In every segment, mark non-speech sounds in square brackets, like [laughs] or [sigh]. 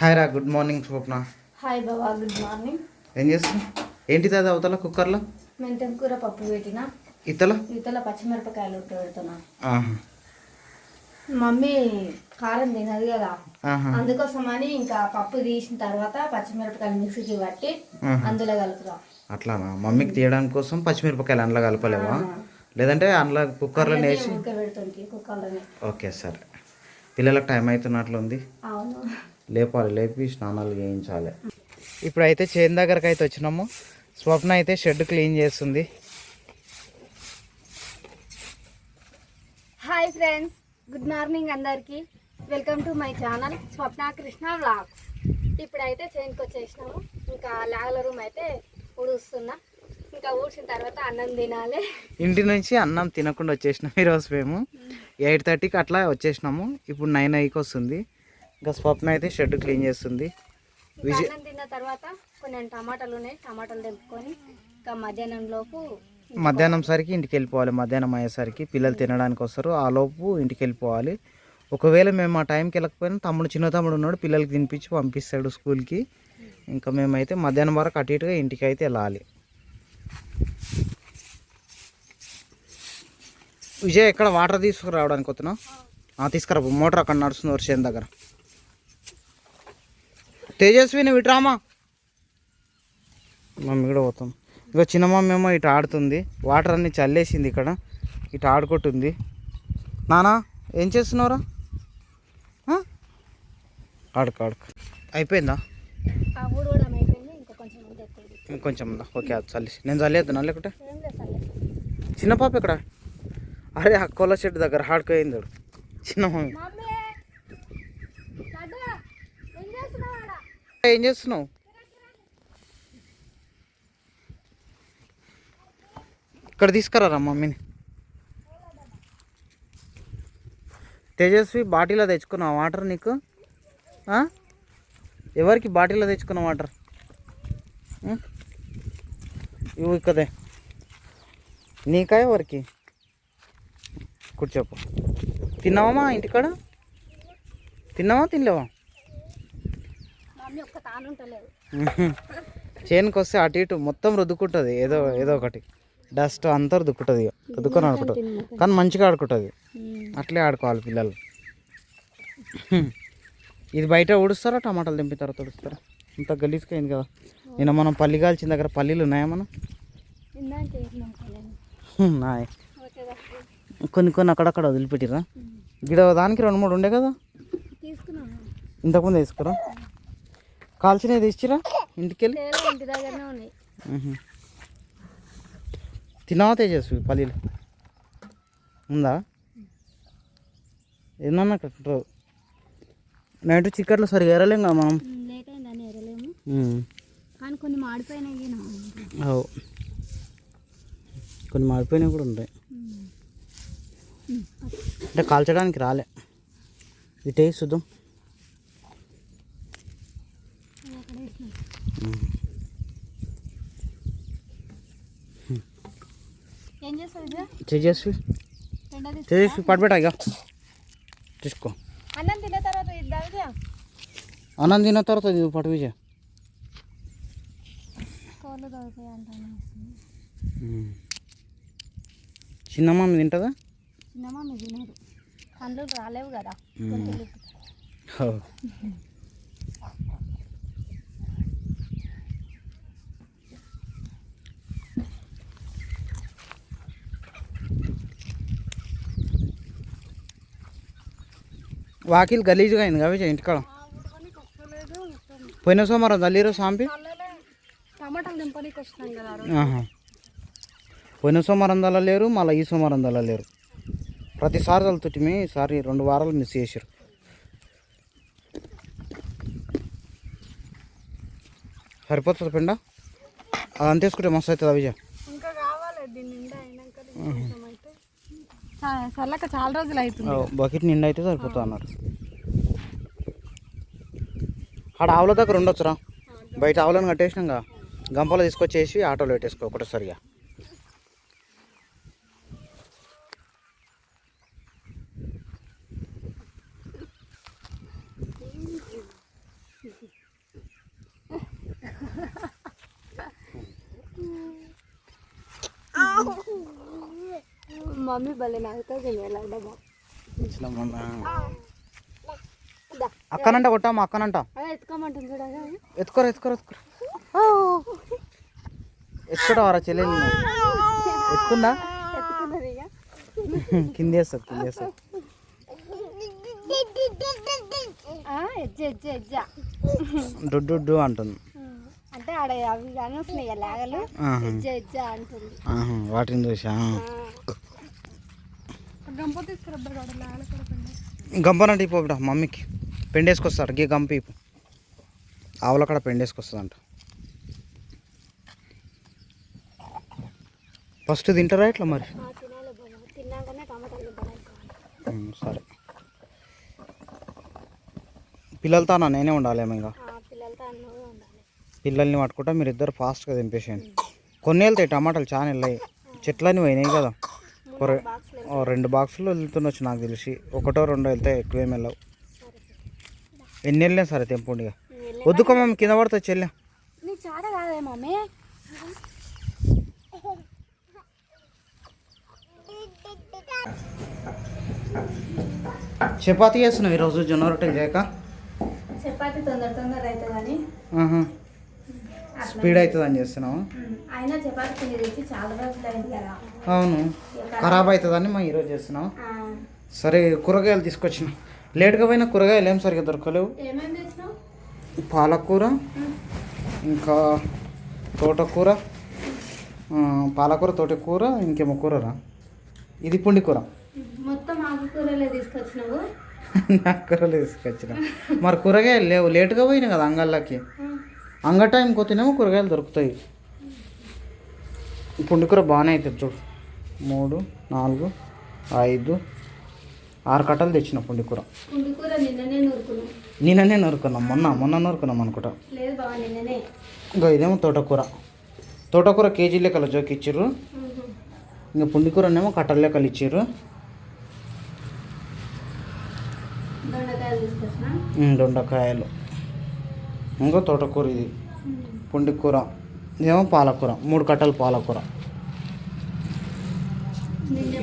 Hi రా good morning Swapna hi బాబా good morning ఏం చేస్తున్నావు? ఏంటిది అది అవతల కుక్కర్లో? మెంతం కూర పప్పు పెట్టిన. ఇతల? ఇతల పచ్చిమిరపకాయలు పెడుతున్నా. మమ్మీ కారం తినదు కదా. ఆహా. అందుకోసమని ఇంకా పప్పు తీసిన తర్వాత పచ్చిమిరపకాయలు మిక్సీకి పట్టి. అందులో కలుపుతాం. అట్లానా? మమ్మీకి తీయడానికి కోసం పచ్చిమిరపకాయలు అందులో కలపలేవా? లేదంటే అందులో కుక్కర్లో కుక్కర్లోనే. ఓకే సరే. పిల్లలకు టైం అవుతున్నట్లుంది. అవును. లేపాలి లేపి స్నానాలు చేయించాలి. ఇప్పుడు అయితే చేను దగ్గరకు అయితే వచ్చినాము. స్వప్న అయితే షెడ్ క్లీన్ చేస్తుంది. హాయ్ ఫ్రెండ్స్ గుడ్ మార్నింగ్ అందరికి. Welcome to my channel Swapna Krishna vlogs. ఇప్పుడైతే చేనుకి వచ్చేసినాము. ఇంకా లాగల రూమ్ అయితే ఊడుస్తున్నా. ఇంకా ఊడ్చిన తర్వాత అన్నం తినాలి. ఇంటి నుంచి అన్నం తినకుండా వచ్చేసినాం ఈరోజు మేము. ఎయిట్ థర్టీకి అట్లా వచ్చేసినాము. ఇప్పుడు నైన్ అయ్యికి వస్తుంది. ఇంకా స్వప్న అయితే షెడ్ క్లీన్ చేస్తుంది. విజయ్ తిన్న తర్వాత కొన్ని టమాటాలు ఉన్నాయి. టమాటాలు తెంపుకొని ఇంకా మధ్యాహ్నం లోపు మధ్యాహ్నం సరికి ఇంటికి వెళ్ళిపోవాలి. మధ్యాహ్నం అయ్యేసరికి పిల్లలు తినడానికి వస్తారు. ఆ లోపు ఇంటికి వెళ్ళిపోవాలి. ఒకవేళ మేము ఆ టైంకి వెళ్ళకపోయినా తమ్ముడు చిన్న తమ్ముడు ఉన్నాడు పిల్లలకి తినిపించి పంపిస్తాడు స్కూల్కి. ఇంకా మేమైతే మధ్యాహ్నం వరకు అటు ఇటుగా ఇంటికి అయితే వెళ్ళాలి. విజయ్ ఎక్కడ వాటర్ తీసుకురావడానికి వస్తున్నావు? ఆ, తీసుకురా. మోటార్ అక్కడ నడుస్తుంది వర్షం దగ్గర. తేజస్విని విట్రామా? మమ్మీ కూడా పోతాం. ఇక చిన్న మమ్మీ ఏమో ఇటు ఆడుతుంది. వాటర్ అన్ని చల్లేసింది ఇక్కడ. ఇటు ఆడుకుంటుంది. నానా ఏం చేస్తున్నావురా? ఆ? ఆడుకో ఆడుకో. అయిపోయిందా? ఆ ఊడు కూడా అయిపోయింది. ఇంకా కొంచెం ఓకే అది చల్లేసి. నేను చల్లేద్దునా లేకుంటే? చిన్న పాప ఇక్కడ అరే ఆ కొల చెట్టు దగ్గర ఆడుకోయింది వాడు. చిన్న మమ్మీ మమ్మీ లడ్డు, ఏం చేస్తున్నావు ఆడ? ఏం చేస్తున్నావు? ఇక్కడ తీసుకురారా మమ్మీని. తేజస్వి బాటిల్లో తెచ్చుకున్నావు వాటర్ నీకు? ఆ? ఎవరికి బాటిల్లో తెచ్చుకున్నావు వాటర్? ఇవి ఇక్కదే. నీకా ఎవరికి? కూర్చోపు. తిన్నావా ఇంటికాడ? తిన్నావా తినలేవా మమ్మీ ఒక్క తాను ఉంటలేదు చేనుకి వస్తే అటు ఇటు మొత్తం రుద్దుకుంటుంది. ఏదో ఏదో ఒకటి. డస్ట్ అంతా రుద్దుకుంటుంది ఇక రుద్దుకొని ఆడుకుంటుంది. కానీ మంచిగా ఆడుకుంటుంది. అట్లే ఆడుకోవాలి పిల్లలు. ఇది బయట ఊడుస్తారా? టమాటాలు దింపిన తర్వాత ఊడుస్తారా? ఇంత గలీజ్గా అయింది కదా. నిన్న మనం పల్లి కాల్చిన దగ్గర పల్లీలు ఉన్నాయా మనం? ఇందాక చేసినాం కళ్యాణ్ నాయ్ ఓకేదా కొన్ని కొన్ని అక్కడక్కడ వదిలిపెట్టిరా గిడ దానికి రెండు మూడు ఉండే కదా? ఇంతకుముందు వేసుకురా? కాల్చినవి తెచ్చిరా? ఇంటికి వెళ్ళి తేలే ఇంటి దగ్గరనే ఉన్నాయి. తేజస్వి పల్లీలు? ఉందా? ఏమన్నా కట్టరు నైట్ చిక్కట్లు సరిగా ఎరలేం కదా మనం. లేట్ అయిందని ఎరలేము మ్మ్. కానీ కొన్ని మాడిపోయినాయి నా అవు. కొన్ని మాడిపోయినవి కూడా ఉంటాయి. అంటే కాల్చడానికి రాలే. ఇటే చూద్దాం అక్కడ వేసినాం పడిపెట్టా ఇక తీసుకో. అన్నం తిన్న తర్వాత అన్నం తిన్న తర్వాత ఇది పట్టు విజయ్ కోళ్ళు దొరికాయి అంటాను. మ్మ్. చిన్న మమ్మీ తింటుందా? చిన్నమ్మ తినరు కళ్ళు రాలేవు కదా. వాకిల్ గలీజ్గా అయింది విజయ్ ఇంటికాడ. పోయిన సోమవారం తల్లిరు సాంపి. పోయిన సోమవారం లేరు మళ్ళీ ఈ సోమవారం లేరు ప్రతిసారి తలుతుంటిమి ఈసారి రెండు వారాలు మిస్ చేసారు సరిపోతుంది పిండ? అది అంత వేసుకుంటే మస్తు అవుతుంది విజయ్ ఇంకా కావాలి సర్లక చాలా రోజులు అవుతుంది బకెట్ నిండా అయితే సరిపోతుంది అన్నారు. ఆడ ఆవుల దగ్గర ఉండొచ్చురా? బయట ఆవులను కట్టేసినాక గంపలు తీసుకొచ్చేసి ఆటోలో పెట్టేసుకో ఒకటేసారిగా. మమ్మీ భలే నవ్వుతుంది ఎలా డబ్బా. అక్కనంట కొట్టామా అక్కనంట. ఎత్తుకోమంటుంది చూడగా ఎత్తుకోరా ఎత్తుకోరా ఎత్తుకోరా. ఎత్తుకోరా చెల్లెలు ఎత్తుకుందా? ఆ, ఎజ్జ ఎజ్జ ఎజ్జ. డుడ్డు అంటుంది. అంటే ఆడ అవి కానీ వస్తున్నాయి కదా లాగలు. ఎజ్జ ఎజ్జ అంటుంది. వాటిని చూసా? గంపనంటే ఇప్పు బిడ్డ మమ్మీకి. పెండేసుకొస్తాడు గీ గంప ఇప్పు. ఆవుల కాడ పెండేసుకొస్తుందంట. ఫస్ట్ తింటారా ఇట్లా మరి? సరే. పిల్లలతో అన్న నేనే ఉండాలేమో ఇంకా. పిల్లల్ని పట్టుకుంటా మీరు ఇద్దరు ఫాస్ట్గా దింపేసేయండి. కొన్ని వెళ్తాయి టమాటాలు చాలా వెళ్ళాయి. చెట్లన్నీ పోయినాయి కదా. ఒక రె- బాక్స్లో ఓ రెండు బాక్సులు వెళ్తుండొచ్చు నాకు తెలిసి. ఒకటో రెండో వెళ్తాయి ఎక్కువేం వెళ్ళవు. ఎన్ని వెళ్ళినా సరే తెంపుండి ఇక వద్దుకో మేము కింద పడుతుంది చెల్లె మమ్మీ చపాతీ చేస్తున్నావు ఈరోజు జొన్న రొట్టెలు చేయక? చపాతి తొందర తొందర. స్పీడ్ అవుతుంది అని చేస్తున్నావు అయినా చపాతి చాలా రోజులు అయింది కదా. అవును. ఖరాబ్ అవుతుందని మా ఈరోజు చేస్తున్నావు ఆ, సరే కూరగాయలు తీసుకొచ్చిన. లేట్గా పోయిన కూరగాయలు ఏం సరిగ్గా దొరకలేవు. పాలకూర ఇంకా తోటకూర పాలకూర తోటకూర ఇంకేమో కూరరా. ఇది పుండి కూర మొత్తం ఆకుకూరలే తీసుకొచ్చినావు? [laughs] నాకు కూరలు తీసుకొచ్చిన. మరి కూరగాయలు లేవు. లేటుగా పోయినాయి కదా అంగళ్ళకి. అంగ టైం పోతేనేమో కూరగాయలు దొరుకుతాయి. పుండి కూర బాగానే అవుతుంది చూడు. మూడు నాలుగు ఐదు ఆరు కట్టలు తెచ్చిన పుండి కూర పుండి కూర నిన్ననే నూరుకున్నాం. మొన్న మొన్న నరుకున్నాం అనుకుంటా. ఇంకా ఇదేమో తోటకూర. తోటకూర కేజీ లెక్కలు జోకి ఇచ్చిర్రు. ఇంకా పుండి కూరనేమో కట్టల లెక్కలు ఇచ్చిర్రు. దొండకాయలు ఇంకో తోటకూర ఇది. పుండి కూర ఇదేమో పాలకూర. మూడు కట్టలు పాలకూర.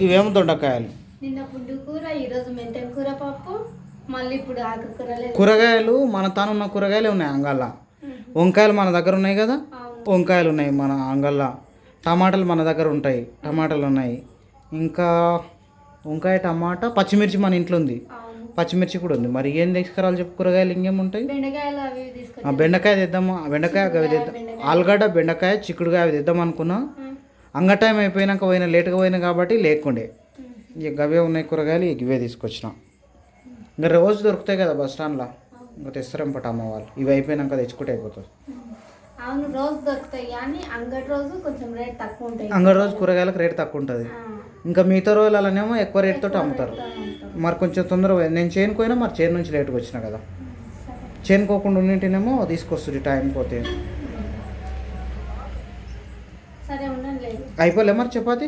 ఇవేమో దొండకాయలు? నిన్న పుండి కూర ఈరోజు మెంతెం కూర పప్పు మళ్ళీ ఇప్పుడు ఆకుకూరలే కూరగాయలు మన తాను ఉన్న కూరగాయలు ఉన్నాయి అంగళ్ళ. వంకాయలు మన దగ్గర ఉన్నాయి కదా? వంకాయలు ఉన్నాయి మన అంగళ్ళ. టమాటాలు మన దగ్గర ఉంటాయి టమాటాలు ఉన్నాయి. ఇంకా వంకాయ టమాటా పచ్చిమిర్చి మన ఇంట్లో ఉంది. పచ్చిమిర్చి కూడా ఉంది. మరి ఏం తీసుకురాలి చెప్పు? కూరగాయలు ఇంకేముంటాయి బెండకాయ తెద్దాము? బెండకాయ అవి తెద్దాం. ఆలుగడ్డ బెండకాయ చిక్కుడుకాయ అవి తెద్దాం అనుకున్నా. అంగ టైం అయిపోయినాక పోయినా లేట్గా పోయినా కాబట్టి లేకుండే. ఇక గవే ఉన్నాయి కూరగాయలు ఇక ఇవే తీసుకొచ్చిన. ఇంకా రోజు దొరుకుతాయి కదా బస్ స్టాండ్లో. ఇంకా తెస్తారేం పట్ట అమ్మ వాళ్ళు. ఇవి అయిపోయినాక తెచ్చుకుంటే అయిపోతుంది. అవును రోజు దొరుకుతాయి కానీ అంగడి రోజు కొంచెం రేట్ తక్కువ అంగడి రోజు కూరగాయలకు రేట్ తక్కువ ఉంటుంది. ఇంకా మిగతా రోజులనేమో ఎక్కువ రేట్తో అమ్ముతారు. మరి కొంచెం తొందరగా నేను చేనుకు పోయినా మరి చేను నుంచి లేట్గా వచ్చిన కదా. చేనుకోకుండా ఉన్నింటినేమో తీసుకొస్తుంది టైం పోతే సరే ఉండండి లేదు అయిపోలే మరి చపాతి?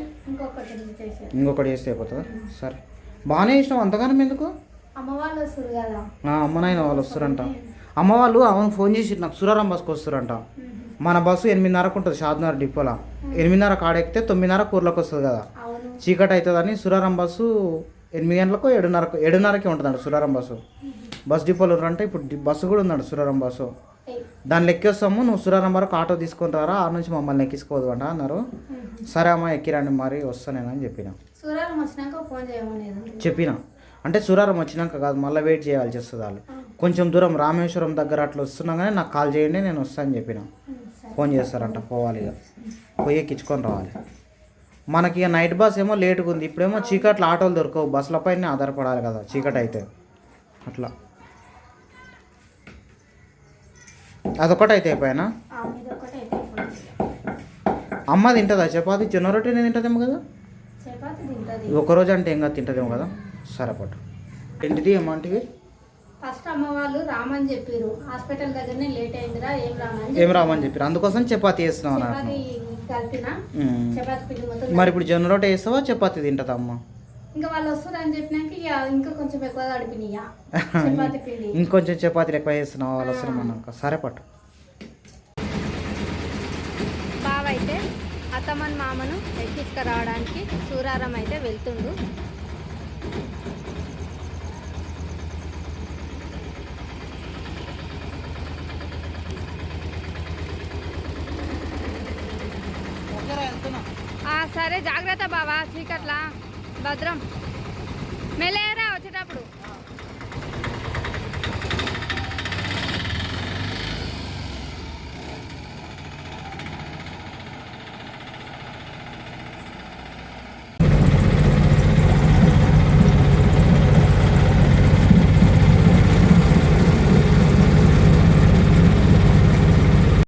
ఇంకొకటి చేస్తే అయిపోతుందా? సరే. బాగానే చేసినావు అంతగానం ఎందుకు? అమ్మ నాయన వాళ్ళు వస్తారంట. అమ్మ వాళ్ళు అవును ఫోన్ చేసి నాకు సురారాం బస్కి వస్తారంట. మన బస్సు ఎనిమిదిన్నరకు ఉంటుంది షాద్నగర్ డిపోలో. ఎనిమిదిన్నర కాడెక్కితే తొమ్మిదిన్నర కూరలోకి వస్తుంది కదా. చీకటి అవుతుందని సురారాం బస్సు ఎనిమిది గంటలకు ఏడున్నరకు ఏడున్నరకి ఉంటుందంట సురారాం బస్సు. బస్ డిపోలో అంటే ఇప్పుడు బస్సు కూడా ఉందంట సురారాం బస్సు. దాన్ని ఎక్కేస్తాము నువ్వు సురారాం వరకు ఆటో తీసుకొని రారా ఆ నుంచి మమ్మల్ని ఎక్కించుకోదు అంట అన్నారు. సరే అమ్మ ఎక్కిరండి మరి చెప్పిన. వచ్చినాక ఫోన్ చేయమనేది చెప్పిన. అంటే సురారం వచ్చినాక కాదు మళ్ళీ వెయిట్ చేయాల్సి వస్తుంది వాళ్ళు. కొంచెం దూరం రామేశ్వరం దగ్గర అట్లా వస్తున్నా కానీ నాకు కాల్ చేయండి నేను వస్తాను చెప్పిన. ఫోన్ చేస్తారంట పోవాలి ఇక. పోయి ఎక్కించుకొని రావాలి. మనకి ఇక నైట్ బస్ ఏమో లేటుగా ఉంది ఇప్పుడేమో చీకట్లో ఆటోలు దొరకవు. బస్సులపైనే ఆధారపడాలి కదా చీకటి అయితే అట్లా. అదొకటి అయితే అయిపోయానా అమ్మ తింటుందా? చపాతి జొన్న రొట్టె తింటుందేమో కదా? ఒకరోజు అంటే ఏం కాదు తింటుందేమో కదా? సరే పట్టు. ఏంటిది ఏమంటివి ఫస్ట్ అమ్మ వాళ్ళు రామని చెప్పారు హాస్పిటల్ దగ్గరనే లేట్ అయిందిరా ఏం రామని ఏం రామని చెప్పారు అందుకోసం చపాతి వేస్తున్నావు చపాతి మొత్తం మరి ఇప్పుడు జొన్న రొట్టె వేస్తావా చపాతి తింటుందా అమ్మ? ఇంకా వాళ్ళు వస్తారని చెప్పినాక ఇక ఇంకా కొంచెం [laughs] ఎక్కువ గడిపినాయి ఇంకొంచెం చపాతీలు ఎక్కువ చేస్తున్నావు వాళ్ళు వస్తారు మనం సరే పట్టు. బావ అయితే అత్తమ్మన్ మామను ఎక్కించుకురావడానికి సూరారం అయితే వెళ్తుండు. సరే జాగ్రత్త బావా చీకట్లా. భద్రం. మెలేరా